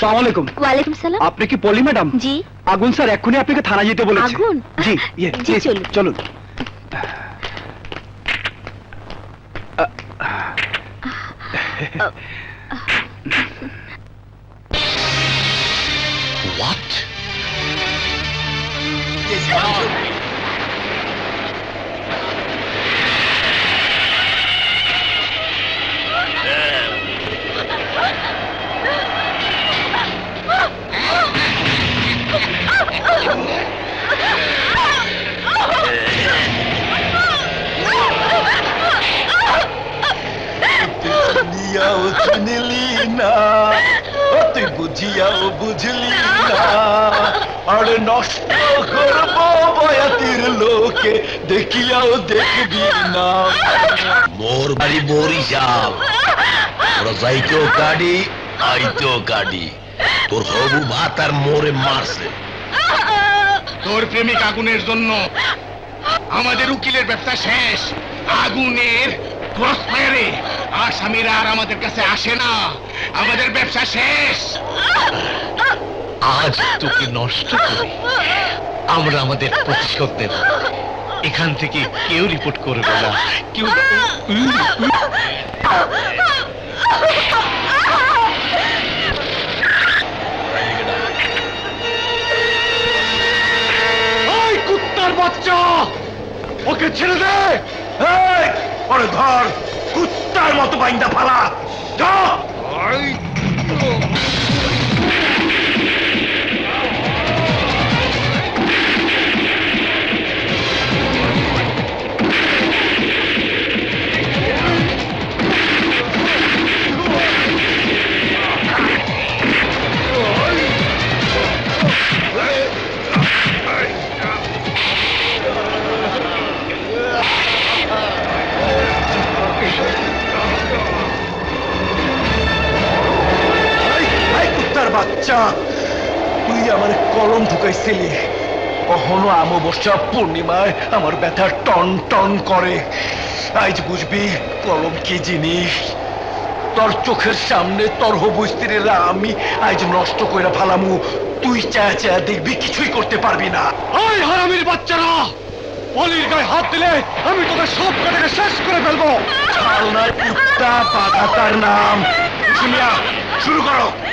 সালাম আলাইকুম ওয়ালাইকুম সালাম আপনি কি পলি ম্যাডাম জি আগুন স্যার এক্ষুনি আপনাকে থানা যেতে বলেছে আগুন? জি ইয়ে, জি, please, চলুন। চলুন নিয়াও চিনলি না। ও তুই বুঝিয়াও বুঝলি না। আরে নষ্ট করব বয়াতির লোকে দেখিয়াও দেখবি না। মোর বাড়ি বরিশাল ওরা যাইতেও কাডি আইতেও কাডি তোর হবু ভাত আর মোরে মারছে। তোর প্রেমিক আগুনের জন্য আমাদের উকিলের ব্যবসা শেষ। আগুনের ক্রসফায়ারে আসামিরা আর আমাদের কাছে আসে না। আমাদের ব্যবসা শেষ। আজ তোকে নষ্ট করে। আমরা আমাদের প্রতিশোধ নেব। এখান থেকে কেউ রিপোর্ট করবে না। কেউ কুত্তার বাচ্চা! ওকে ছেড়ে দে! ধর! কুত্তার মতো বাইন্দা ফালা। তুই আমার কলম ঢুকাইছিলি। কখনো অমাবস্যা পূর্ণিমায় আমার ব্যথা টন টন করে। আজ বুঝবি কলম কি জিনিস। তোর চোখের সামনে তোর হবু স্ত্রীরা আমি আজ নষ্ট করে ফালামু। তুই চায়া চায়া দেখবি কিছুই করতে পারবি না। ওই হারামির বাচ্চারা! পলির গায়ে হাত দিলে আমি তোদের সব কটাকে শেষ করে ফেলব। চালনায় কুত্তা বাগাতার নাম। শুরু করো।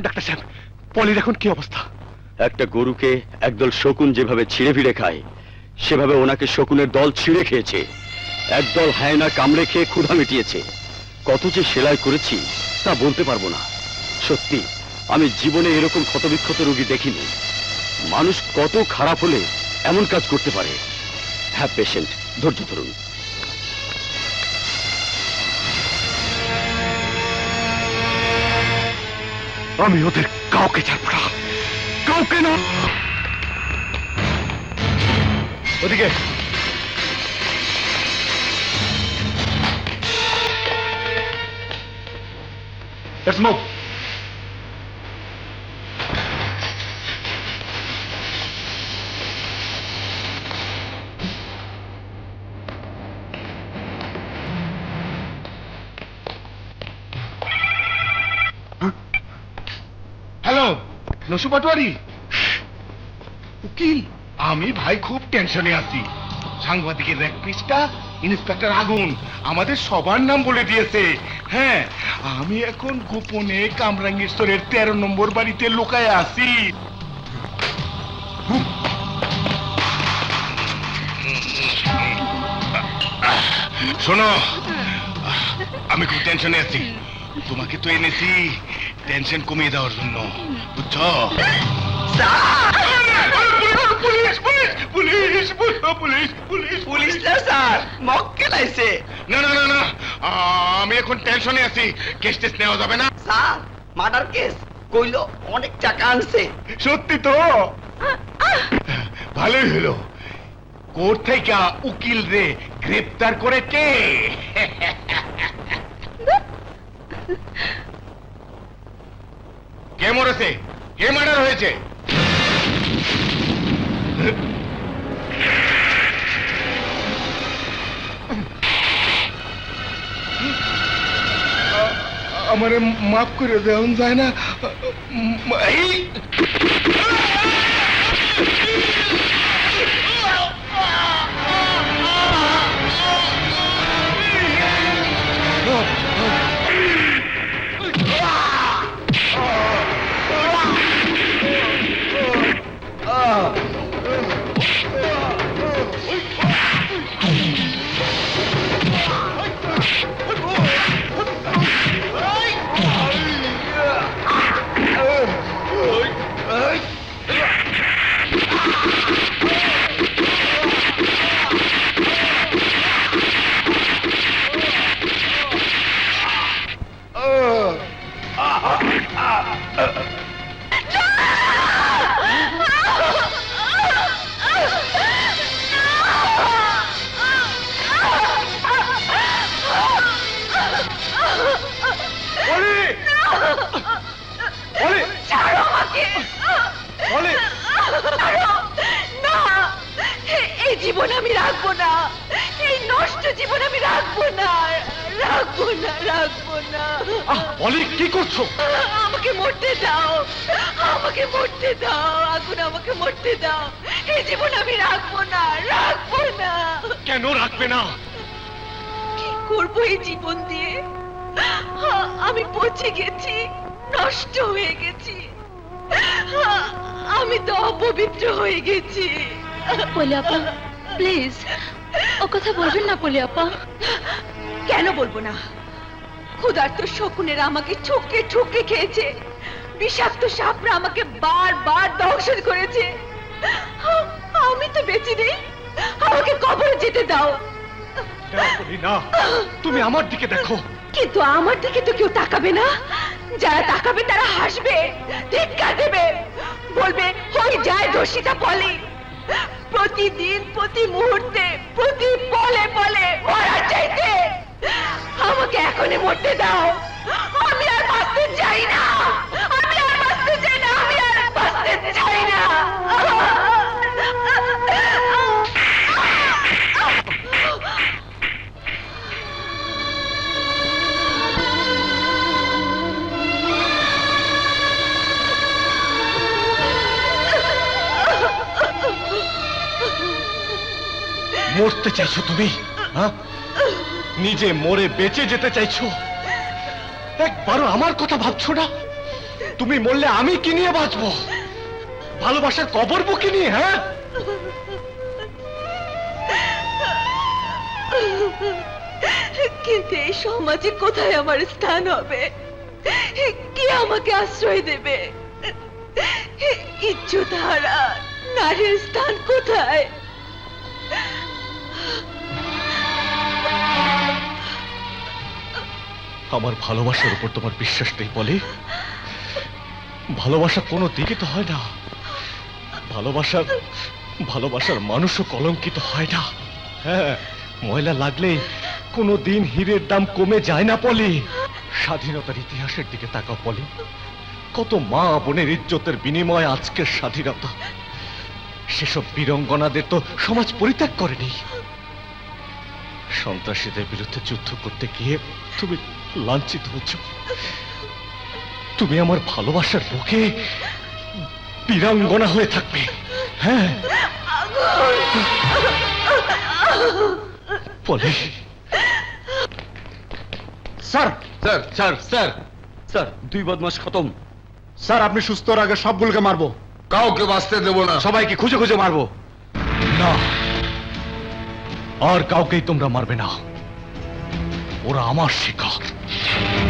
ডাক্তার সাহেব পলির এখন কি অবস্থা। একটা গরুকে একদল শকুন যেভাবে ছিঁড়ে ফিরে খায়, সেভাবে ওনাকে শকুনের দল ছিঁড়ে খেয়েছে। একদল হায়না কামড়ে খেয়ে ক্ষুধা মিটিয়েছে। কত যে সেলাই করেছি, তা বলতে পারব না। সত্যি, আমি জীবনে এরকম ক্ষতবিক্ষত রোগী দেখিনি। মানুষ কত খারাপ হলে এমন কাজ করতে পারে। হ্যাঁ পেশেন্ট ধৈর্য ধরুন। আমি ওদের কাউকে ছাড়বো না। কাউকে না। ওদিকে। Let's move. নসু পাটোয়ারি? উকিল, আমি ভাই খুব টেনশনে আছি। সাংবাদিকের এক পৃষ্ঠা, ইন্সপেক্টর আগুন, আমাদের সবার নাম বলে দিয়েছে। হ্যাঁ আমি এখন গোপনে কামরাঙ্গেশ্বরের তেরো নম্বর বাড়িতে লুকায় আছি। শোনো, আমি খুব টেনশনে আছি। তোমাকে তো এনেছি টেনশন কমিয়ে দেওয়ার জন্য বুঝছ? Police police police police police police. না স্যার মক্কেলাইছে না না না আমি এখন টেনশনে আছি কেস টেস নেওয়া যাবে না। স্যার মার্ডার কেস কইলো অনেক টাকা আনছে। সত্যি তো? ভালোই হলো। কোর্ট থেকে উকিল রে গ্রেপ্তার করে কে কে মরেছে কে মার্ডার হয়েছে। আমার মাফ করে দেওয়া যায় না। আমি রাখব না। এই নষ্ট জীবন আমি রাখব না। রাখব না রাখব না। পলি কি করছ? আমাকে মরতে দাও। আমাকে মরতে দাও। আগুন আমাকে মরতে দাও। এই জীবন আমি রাখব না রাখব না। কেন রাখবে না? কি করব এই জীবন দিয়ে? আমি পচে গেছি নষ্ট হয়ে গেছি। আমি তো অপবিত্র হয়ে গেছি। আপা প্লিজ। ও কথা বলবেন না পলি আপা। কেন বলব না? ক্ষুধার্ত শকুনেরা আমাকে ঠুকরে ঠুকরে খেয়েছে। বিষাক্ত সাপরা আমাকে বারবার দংশন করেছে। আমি তো বেঁচে নেই। আমাকে কবরে যেতে দাও। না, না? তুমি আমার দিকে দেখো। কিন্তু আমার দিকে তো কেউ তাকাবে না। যারা তাকাবে তারা হাসবে ধিক্কার দেবে। বলবে হয়ে যায় দোষিতা বলে। প্রতিদিন প্রতি মুহূর্তে প্রতি বলে পলে মরার চাইতে আমাকে এখনই মরতে দাও। মরতে চাইছো তুমি হ্যাঁ? নিজে মরে বেঁচে যেতে চাইছো। একবারও আমার কথা ভাবছ না? তুমি মরলে আমি কি নিয়ে বাঁচবো? ভালোবাসার কবর বুকে নিয়ে হ্যাঁ? কিন্তু এই সমাজে কোথায় আমার স্থান হবে? কে আমাকে আশ্রয় দেবে? ইজ্জত হারা নারীর স্থান কোথায়? আমার ভালোবাসার উপর তোমার বিশ্বাস নেই বলে ভালোবাসা কোনো দিকে তো হয় না। ভালোবাসার ভালোবাসার মানুষও কলঙ্কিত হয় না। হ্যাঁ ময়লা লাগলে কোনো দিন হীরের দাম কমে যায় না, পলি। স্বাধীনতার ইতিহাসের দিকে তাকাও, পলি। কত মা বোনের ইজ্জতের বিনিময়ে আজকের স্বাধীনতা। সেসব বীরঙ্গনাদের তো সমাজ পরিত্যাগ করেনি। সন্ত্রাসীদের বিরুদ্ধে যুদ্ধ করতে গিয়ে তুমি লাঞ্ছিত হচ্ছ। তুমি আমার ভালোবাসার লোকে বীরাঙ্গনা হয়ে থাকবে। হ্যাঁ? বলে। Sir! Sir sir sir. Sir দুই বদমাস খতম। স্যার আপনি সুস্থর আগে সবগুলোকে মারবো। কাউকে বাঁচতে দেবো না। সবাইকে খুঁজে খুঁজে মারবো। না আর কাউকেই তোমরা মারবে না। ওরা আমার শিকার। you